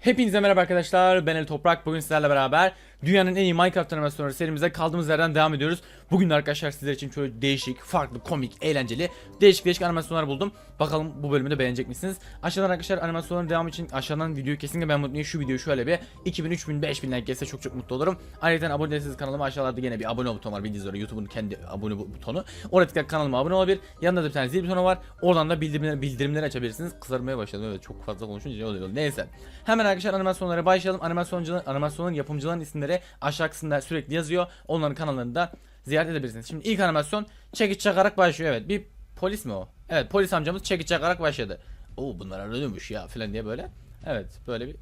Hepinize merhaba arkadaşlar. Ben El Toprak. Bugün sizlerle beraber dünyanın en iyi Minecraft animasyonları serimize kaldığımız yerden devam ediyoruz. Bugün de arkadaşlar sizler için şöyle değişik, farklı, komik, eğlenceli, değişik değişik animasyonlar buldum. Bakalım bu bölümü de beğenecek misiniz? Aşağıdan arkadaşlar animasyonların devamı için aşağıdan videoyu kesinlikle ben unutmayın. Şu videoyu şöyle bir 2000, 3000, 5000 like gelse çok çok mutlu olurum. Ayrıca abone değilseniz kanalıma aşağılarda yine bir abone ol butonu var. Bildiğiniz üzere YouTube'un kendi abone bu- butonu. Oraya tıklayarak kanalıma abone olabilir. Yanında da bir tane zil butonu var. Oradan da bildirimleri, bildirimleri açabilirsiniz. Kızarmaya başladım. Evet çok fazla konuşunca oluyor. Neyse. Hemen arkadaşlar animasyonlara başlayalım. Animasyoncuların, animasyonun yapımcıların isimleri aşağı kısımda sürekli yazıyor. Onların kanallarını da ziyaret edebilirsiniz. Şimdi ilk animasyon çekiç çakarak başlıyor. Evet bir polis mi o? Evet polis amcamız çekiç çakarak başladı. Oo bunlar arıyormuş ya falan diye böyle. Evet böyle bir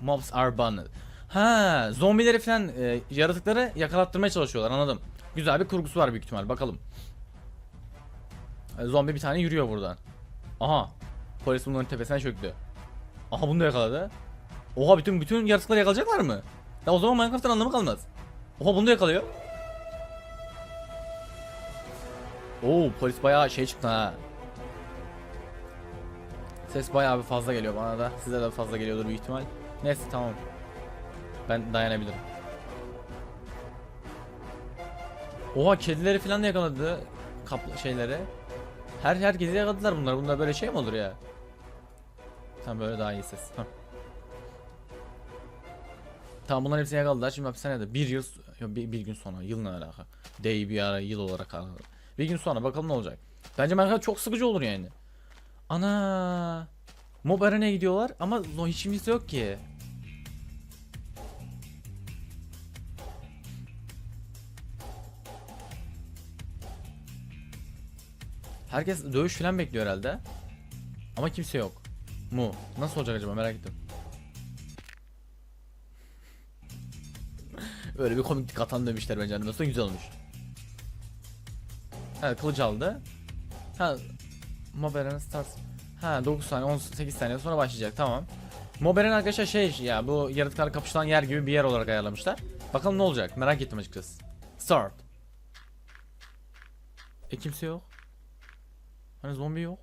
Mobs are banned. Ha, zombileri falan e, yaratıkları yakalattırmaya çalışıyorlar anladım. Güzel bir kurgusu var büyük ihtimal bakalım. E, zombi bir tane yürüyor buradan. Aha. Polis bunların tepesine çöktü. Aha bunu da yakaladı. Oha bütün bütün yaratıkları yakalayacaklar mı? Ya o zaman Minecraft'ın anlamı kalmaz. Oha bunu da yakalıyor. Oo polis bayağı şey çıktı ha. Ses bayağı bir fazla geliyor bana da. Size de fazla geliyordur büyük ihtimal. Neyse tamam. Ben dayanabilirim. Oha kedileri falan da yakaladı. Kaplı şeyleri. Her herkesi yakaladılar bunlar. Bunlar böyle şey mi olur ya? Tamam böyle daha iyi ses. Hah. Tamam bunların hepsini yakaladılar. Şimdi hapishanede bir yıl bir, bir gün sonra yıl ne alaka? Day bir ara yıl olarak alakalı. Bir gün sonra bakalım ne olacak. Bence Minecraft çok sıkıcı olur yani. Ana. Mob arena'ya gidiyorlar ama lo hiç kimse yok ki. Herkes dövüş falan bekliyor herhalde. Ama kimse yok. Mu. Nasıl olacak acaba merak ettim. Öyle bir komiklik atan demişler bence animasyon güzel olmuş. Evet kılıç aldı. Ha Mob Arena Stars. Ha 9 saniye 18 saniye sonra başlayacak tamam. Mob Arena arkadaşlar şey ya bu yaratıklar kapışılan yer gibi bir yer olarak ayarlamışlar. Bakalım ne olacak merak ettim açıkçası. Start. E kimse yok. Hani zombi yok.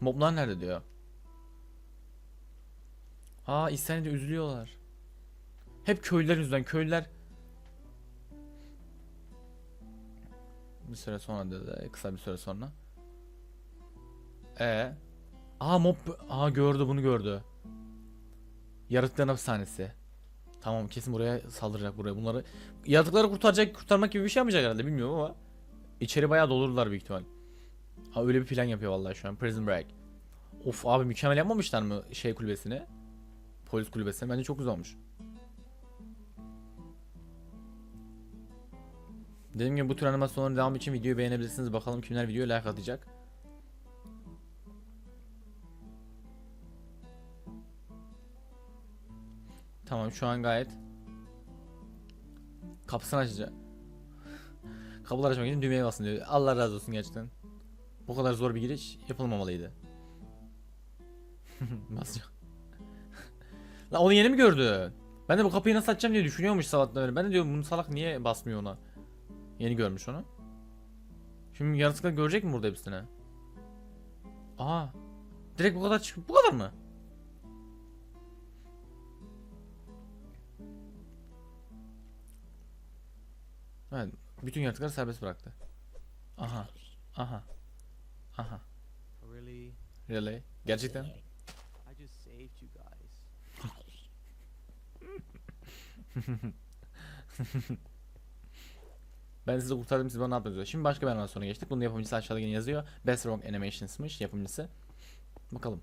Moblar nerede diyor. Aa isyan üzülüyorlar. Hep köylüler yüzünden köylüler bir süre sonra dedi kısa bir süre sonra. E Aa mob Aa gördü bunu gördü. Yaratıkların hapishanesi. Tamam kesin buraya saldıracak buraya bunları. Yaratıkları kurtaracak kurtarmak gibi bir şey yapmayacak herhalde bilmiyorum ama. İçeri bayağı dolurlar büyük ihtimal. Ha öyle bir plan yapıyor vallahi şu an Prison Break. Of abi mükemmel yapmamışlar mı şey kulübesini? Polis kulübesini bence çok güzel olmuş. Dediğim gibi bu tür animasyonların devamı için videoyu beğenebilirsiniz. Bakalım kimler videoya like atacak. Tamam şu an gayet kapısını açacak. Kapılar açmak için düğmeye basın diyor. Allah razı olsun gerçekten. Bu kadar zor bir giriş yapılmamalıydı. Basacağım. Lan onu yeni mi gördü? Ben de bu kapıyı nasıl açacağım diye düşünüyormuş sabahtan beri. Ben de diyorum bunu salak niye basmıyor ona? Yeni görmüş onu. Şimdi yaratıklar görecek mi burada hepsini? Aa. Direkt bu kadar çık bu kadar mı? Evet, bütün yaratıkları serbest bıraktı. Aha. Aha. Aha. Really? Gerçekten? Ben sizi kurtardım siz bana ne yaptınız? Şimdi başka bir animasyona geçtik. Bunun yapımcısı aşağıda yine yazıyor. Best Rock Animations'mış yapımcısı. Bakalım.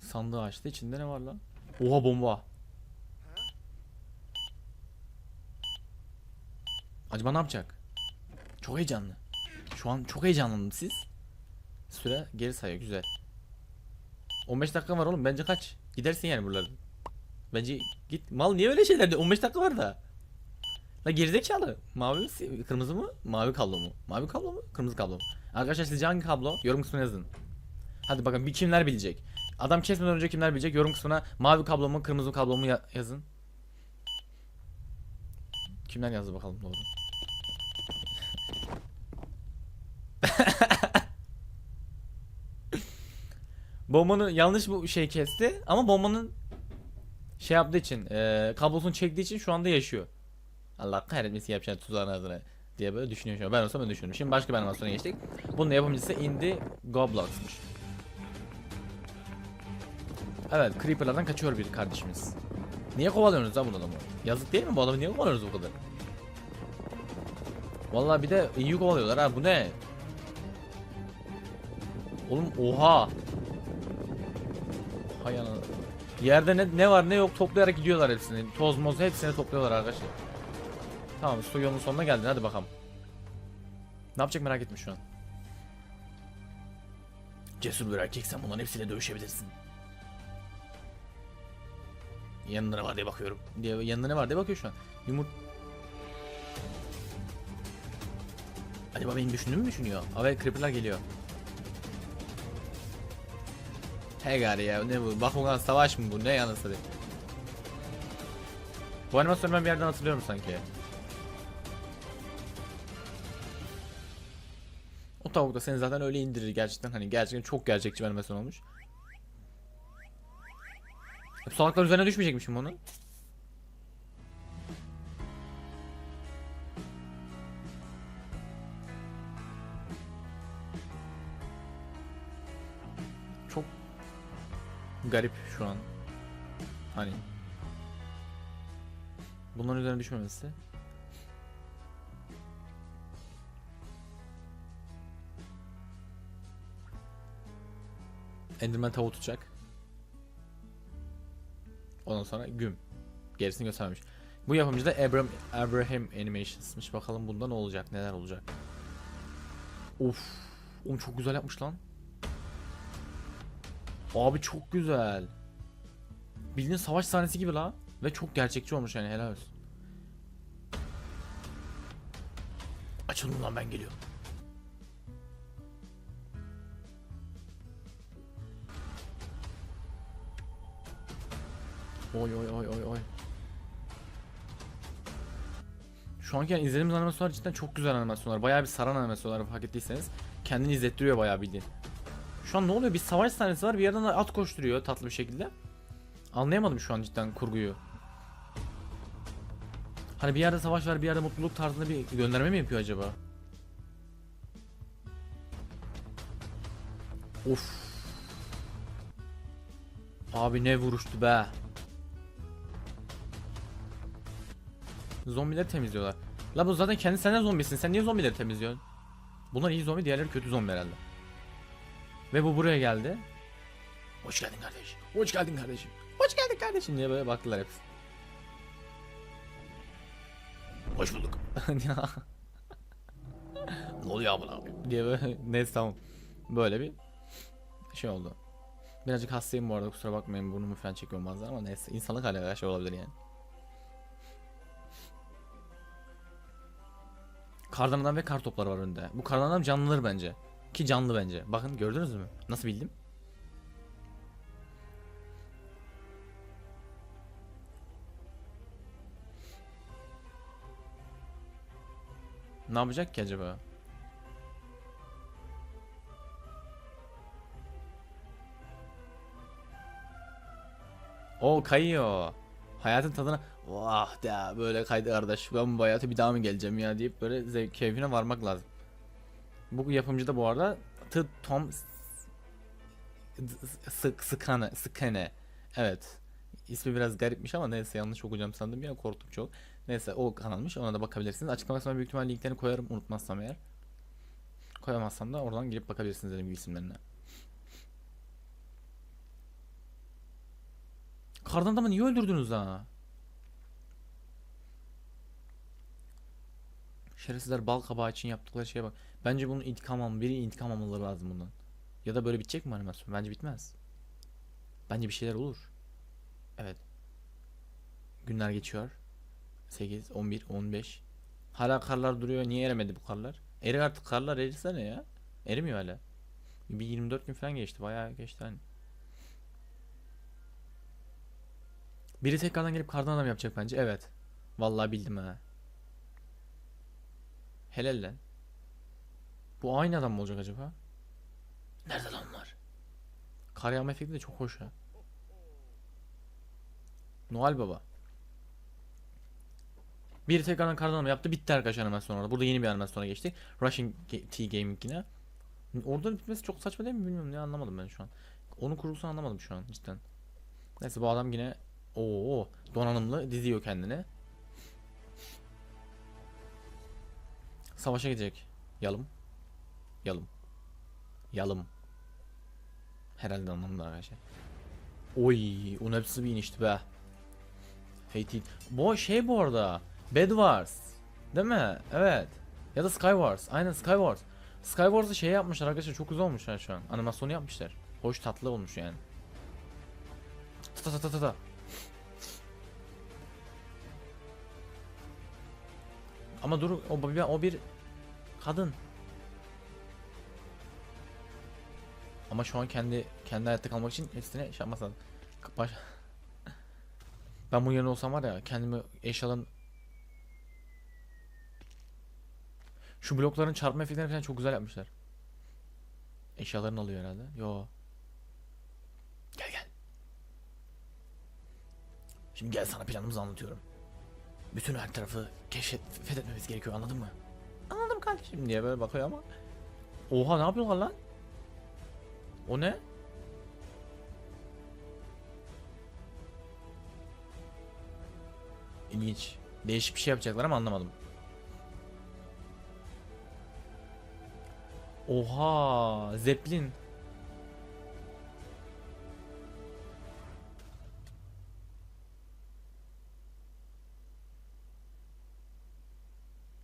Sandığı açtı. İçinde ne var lan? Oha bomba. Acaba ne yapacak? Çok heyecanlı. Şu an çok heyecanlandım siz. Süre geri sayıyor güzel. 15 dakika var oğlum bence kaç. Gidersin yani buralardan. Bence git. Mal niye öyle şeyler diyor? 15 dakika var da. La gerizekalı. Mavi mi? Kırmızı mı? Mavi kablo mu? Mavi kablo mu? Kırmızı kablo mu? Arkadaşlar sizce hangi kablo? Yorum kısmına yazın. Hadi bakın bir kimler bilecek. Adam kesmeden önce kimler bilecek? Yorum kısmına mavi kablo mu? Kırmızı kablo mu ya- yazın. Kimler yazdı bakalım doğru. Bombanın yanlış bu şey kesti ama bombanın şey yaptığı için e, kablosunu çektiği için şu anda yaşıyor. Allah kahretmesin yapacağın tuzağın adına diye böyle düşünüyor şu an. Ben olsam ben düşünürüm. Şimdi başka bir animasyona geçtik. Bunun yapımcısı Indie Goblox'mış. Evet Creeper'lardan kaçıyor bir kardeşimiz. Niye kovalıyorsunuz lan bu adamı? Yazık değil mi bu adamı niye kovalıyorsunuz bu kadar? Vallahi bir de iyi kovalıyorlar ha bu ne? Oğlum oha. Hay. Yerde ne, ne var ne yok toplayarak gidiyorlar hepsini. Toz moz hepsini topluyorlar arkadaşlar. Tamam su yolunun sonuna geldin hadi bakalım. Ne yapacak merak ettim şu an. Cesur bir erkeksen bunların hepsiyle dövüşebilirsin. Yanında var diye bakıyorum. Diye, yanında ne var diye bakıyor şu an. Yumurt... Acaba benim düşündüğümü mü düşünüyor? Evet creeper'lar geliyor. He gari ya ne bu? Bakugan savaş mı bu? Ne yanısı Bu animasyonu ben bir yerden hatırlıyorum sanki. O tavuk da seni zaten öyle indirir gerçekten hani gerçekten çok gerçekçi bir animasyon olmuş. Salaklar üzerine düşmeyecekmişim onu. Garip şu an. Hani bunların üzerine düşmemesi. Enderman tavuğu tutacak. Ondan sonra güm. Gerisini göstermemiş. Bu yapımcı da Abraham, Abraham Animations'mış. Bakalım bunda ne olacak, neler olacak. Of. Oğlum çok güzel yapmış lan. Abi çok güzel. Bildiğin savaş sahnesi gibi la. Ve çok gerçekçi olmuş yani helal olsun. Açılın lan ben geliyorum. Oy oy oy oy oy. Şu anki yani izlediğimiz animasyonlar cidden çok güzel animasyonlar. Bayağı bir saran animasyonlar fark ettiyseniz. Kendini izlettiriyor bayağı bildiğin. Şu an ne oluyor? Bir savaş sahnesi var. Bir yerden de at koşturuyor tatlı bir şekilde. Anlayamadım şu an cidden kurguyu. Hani bir yerde savaş var, bir yerde mutluluk tarzında bir gönderme mi yapıyor acaba? Of. Abi ne vuruştu be. Zombileri temizliyorlar. La bu zaten kendi senden zombisin. Sen niye zombileri temizliyorsun? Bunlar iyi zombi, diğerleri kötü zombi herhalde. Ve bu buraya geldi. Hoş geldin kardeşim. Hoş geldin kardeşim. Hoş geldin kardeşim diye böyle baktılar hepsi. Hoş bulduk. ne oluyor abla abi? Diye böyle neyse tamam. Böyle bir şey oldu. Birazcık hastayım bu arada kusura bakmayın burnumu falan çekiyorum bazen ama neyse insanlık hali her şey olabilir yani. Kardan adam ve kar topları var önünde. Bu kardan adam canlıdır bence. Ki canlı bence. Bakın gördünüz mü? Nasıl bildim? Ne yapacak ki acaba? O kayıyor. Hayatın tadına vah da böyle kaydı kardeş ben bu hayata bir daha mı geleceğim ya deyip böyle zevk keyfine varmak lazım. Bu yapımcı da bu arada T Tom Sık Sıkane Sıkane. Evet. İsmi biraz garipmiş ama neyse yanlış okuyacağım sandım ya korktum çok. Neyse o kanalmış ona da bakabilirsiniz. Açıklama kısmına büyük ihtimalle linklerini koyarım unutmazsam eğer. Koyamazsam da oradan girip bakabilirsiniz dediğim isimlerine. Kardan adamı niye öldürdünüz ha? Şerefsizler bal kabağı için yaptıkları şeye bak. Bence bunun intikam alma, biri intikam almaları lazım bundan. Ya da böyle bitecek mi animasyon? Bence bitmez. Bence bir şeyler olur. Evet. Günler geçiyor. 8, 11, 15. Hala karlar duruyor. Niye eremedi bu karlar? Eri artık karlar erisene ya. Erimiyor hala. Bir 24 gün falan geçti. Bayağı geçti hani. Biri tekrardan gelip kardan adam yapacak bence. Evet. Vallahi bildim ha. Helal lan. Bu aynı adam mı olacak acaba? Nerede lan onlar? Kar yağma efekti de çok hoş ha. Noel Baba. Bir tekrardan kardan yaptı. Bitti arkadaşlar animasyon orada. Burada yeni bir animasyona geçtik. Ga- T Gaming yine. Orada bitmesi çok saçma değil mi bilmiyorum ne anlamadım ben şu an. Onun kurgusunu anlamadım şu an cidden. Neyse bu adam yine o donanımlı diziyor kendini. Savaşa gidecek. Yalım. Yalım. Yalım. Herhalde anlamda arkadaşlar. Oy, onun hepsi bir inişti be. Fate Bu şey bu arada. Bed Wars. Değil mi? Evet. Ya da Sky Wars. Aynen Sky Wars. Sky Wars'ı şey yapmışlar arkadaşlar çok güzel olmuşlar şu an. Animasyonu yapmışlar. Hoş tatlı olmuş yani. Ta ta ta ta ta. Ama dur o o bir kadın. Ama şu an kendi kendi hayatta kalmak için hepsine şey yapmaz ben bunun yerine olsam var ya kendimi eşyaların Şu blokların çarpma efektlerini falan çok güzel yapmışlar. Eşyalarını alıyor herhalde. Yo. Gel gel. Şimdi gel sana planımızı anlatıyorum. Bütün her tarafı keşfet fethetmemiz gerekiyor anladın mı? Anladım kardeşim diye böyle bakıyor ama. Oha ne yapıyorlar lan? O ne? İlginç. Değişik bir şey yapacaklar ama anlamadım. Oha, Zeppelin.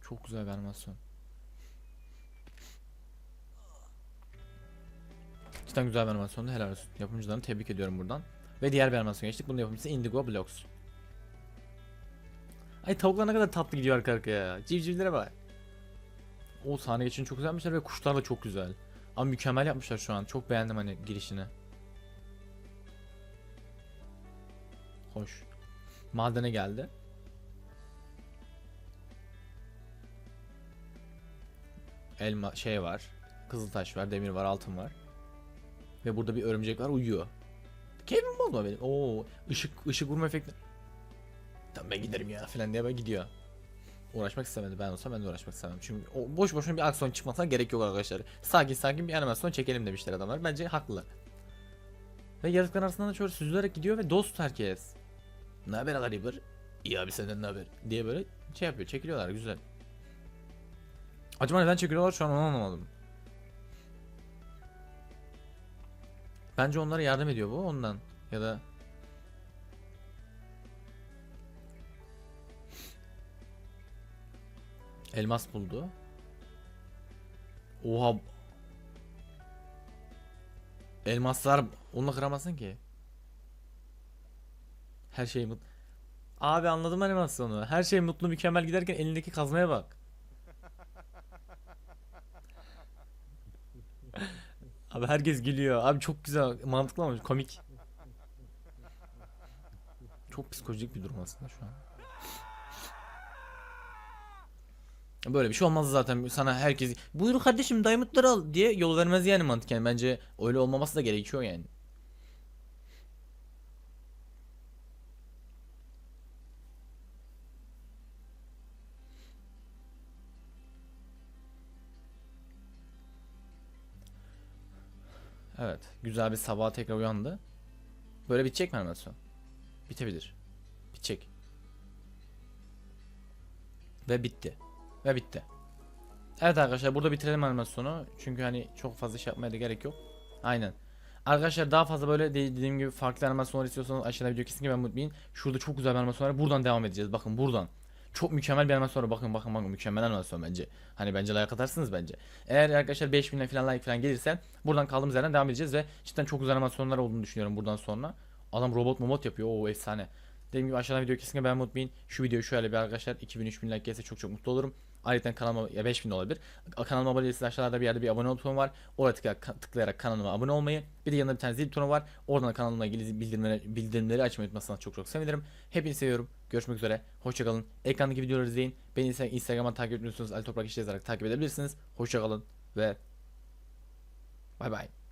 Çok güzel bir animasyon. Cidden güzel bir animasyondu. Helal olsun. Yapımcılarını tebrik ediyorum buradan. Ve diğer bir animasyon geçtik. Bunun yapımcısı Indigo Blocks. Ay tavuklar ne kadar tatlı gidiyor arka arkaya. Civcivlere bak. O sahne geçişini çok güzel yapmışlar ve kuşlar da çok güzel. Ama mükemmel yapmışlar şu an. Çok beğendim hani girişini. Hoş. Madene geldi. Elma şey var. Kızıltaş var, demir var, altın var. Ve burada bir örümcek var uyuyor. Kevin Baldwin benim. Oo, ışık ışık vurma efekti. Tamam ben giderim ya falan diye böyle gidiyor. Uğraşmak istemedi. Ben olsam ben de uğraşmak istemem. Çünkü o boş boşuna bir aksiyon çıkmasına gerek yok arkadaşlar. Sakin sakin bir animasyon çekelim demişler adamlar. Bence haklılar. Ve yaratıklar arasından da şöyle süzülerek gidiyor ve dost herkes. Ne haber Gariber? İyi abi senden ne haber? Diye böyle şey yapıyor. Çekiliyorlar güzel. Acaba neden çekiliyorlar şu an onu anlamadım. Bence onlara yardım ediyor bu ondan. Ya da Elmas buldu. Oha. Elmaslar onunla kıramazsın ki. Her şey mutlu. Abi anladım animasyonu. Her şey mutlu mükemmel giderken elindeki kazmaya bak. Abi herkes gülüyor. Abi çok güzel, mantıklı ama komik. Çok psikolojik bir durum aslında şu an. Böyle bir şey olmaz zaten sana herkes buyur kardeşim diamondları al diye yol vermez yani mantıken bence öyle olmaması da gerekiyor yani. Evet güzel bir sabah tekrar uyandı. Böyle bitecek mi animasyon? Bitebilir. Bitecek. Ve bitti. Ve bitti. Evet arkadaşlar burada bitirelim animasyonu. Çünkü hani çok fazla şey yapmaya da gerek yok. Aynen. Arkadaşlar daha fazla böyle de- dediğim gibi farklı animasyonlar istiyorsanız aşağıda video kesinlikle ben unutmayın. Şurada çok güzel bir animasyon var. Buradan devam edeceğiz. Bakın buradan. Çok mükemmel bir animasyon. Bakın bakın bakın mükemmel animasyon bence. Hani bence like atarsınız bence. Eğer arkadaşlar 5000 falan like falan gelirse buradan kaldığımız yerden devam edeceğiz ve cidden çok güzel animasyonlar olduğunu düşünüyorum buradan sonra. Adam robot momot yapıyor. Oo efsane. Dediğim gibi aşağıdan video kesinlikle beğenmeyi unutmayın. Şu videoyu şöyle bir arkadaşlar 2000-3000 like gelse çok çok mutlu olurum. Ayrıca kanalıma ya 5000 de olabilir. Kanalıma abone değilseniz aşağıda bir yerde bir abone butonu var. Oraya tıklayarak, tıklayarak kanalıma abone olmayı. Bir de yanında bir tane zil butonu var. Oradan da kanalımla ilgili bildirimleri, bildirimleri açmayı unutmazsanız çok çok sevinirim. Hepinizi seviyorum. Görüşmek üzere. Hoşçakalın. Ekrandaki videoları izleyin. Beni Insta- Instagram'dan takip etmiyorsanız Ali Toprak İşte yazarak takip edebilirsiniz. Hoşçakalın ve bay bay.